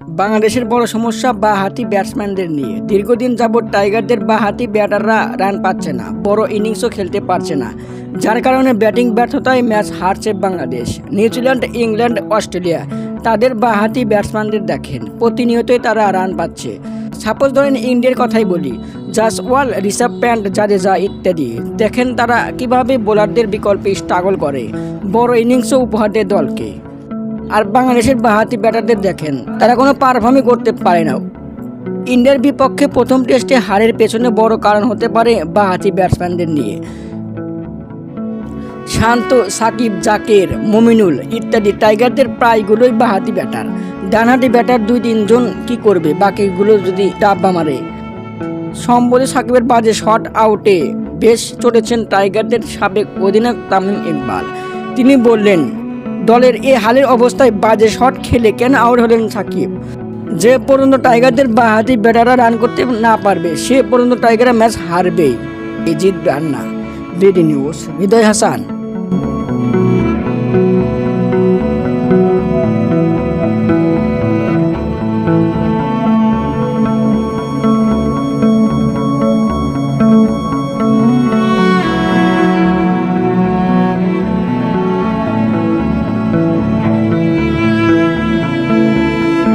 বাংলাদেশের বড় সমস্যা বাহাতি ব্যাটসম্যানদের নিয়ে। দীর্ঘদিন যাবৎ টাইগারদের বাহাতি ব্যাটাররা রান পাচ্ছে না, বড় ইনিংসও খেলতে পারছে না, যার কারণে ব্যাটিং ব্যর্থতায় ম্যাচ হারছে বাংলাদেশ, নিউজিল্যান্ড, ইংল্যান্ড, অস্ট্রেলিয়া। তাদের বাহাতি ব্যাটসম্যানদের দেখেন, প্রতিনিয়তই তারা রান পাচ্ছে। সাপোজ ধরেন ইন্ডিয়ার কথাই বলি, জাসওয়াল, রিসাব প্যান্ট, জাদেজা ইত্যাদি। দেখেন তারা কীভাবে বোলারদের বিকল্পে স্ট্রাগল করে, বড় ইনিংসও উপহার দেয় দলকে। আর বাংলাদেশের বাহাতি ব্যাটারদের দেখেন, তারা কোনো পারফর্মই করতে পারে না। ইন্ডিয়ার বিপক্ষে প্রথম টেস্টে হারের পেছনে বড় কারণ হতে পারে বাহাতি ব্যাটসম্যানদের নিয়ে। শান্ত সাকিব, জাকের, মমিনুল ইত্যাদি টাইগারদের প্রায়গুলোই বাহাতি ব্যাটার। ডানহাতি ব্যাটার দুই তিনজন কি করবে, বাকিগুলো যদি ডাব্বা মারে। সম্বলে সাকিবের বাজে শট আউটে বেশ চটেছেন টাইগারদের সাবেক অধিনায়ক তামিম ইকবাল। তিনি বললেন দলের এ হালের অবস্থায় বাজে শট খেলে কেন আউট হলেন সাকিব? যে পর্যন্ত টাইগারদের বাহাতি ব্যাটাররা রান করতে না পারবে, সে পর্যন্ত টাইগাররা ম্যাচ হারবেই। জিতবে আর না। BD news, Hridoy Hasan.